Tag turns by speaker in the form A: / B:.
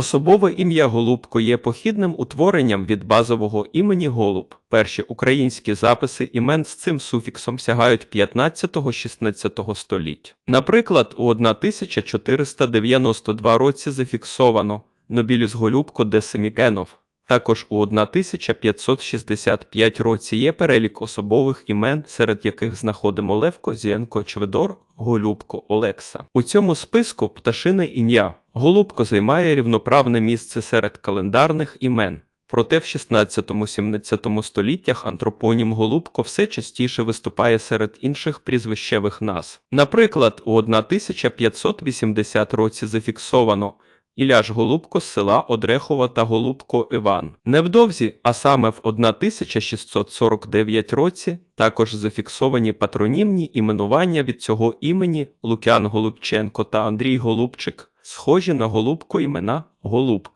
A: Особове ім'я Голубко є похідним утворенням від базового імені Голуб. Перші українські записи імен з цим суфіксом сягають 15-16 століть. Наприклад, у 1492 році зафіксовано Нобіліс Голубко де Семікенов. Також у 1565 році є перелік особових імен, серед яких знаходимо Левко, Зієнко, Чведор, Голубко, Олекса. У цьому списку пташине ім'я Голубко займає рівноправне місце серед календарних імен. Проте в 16-17 століттях антропонім Голубко все частіше виступає серед інших прізвищевих назв. Наприклад, у 1580 році зафіксовано Іляш Голубко з села Одрехова та Голубко Іван. Невдовзі, а саме в 1649 році, також зафіксовані патронімні іменування від цього імені Лук'ян Голубченко та Андрій Голубчик, схожі на голубку імена Голубка.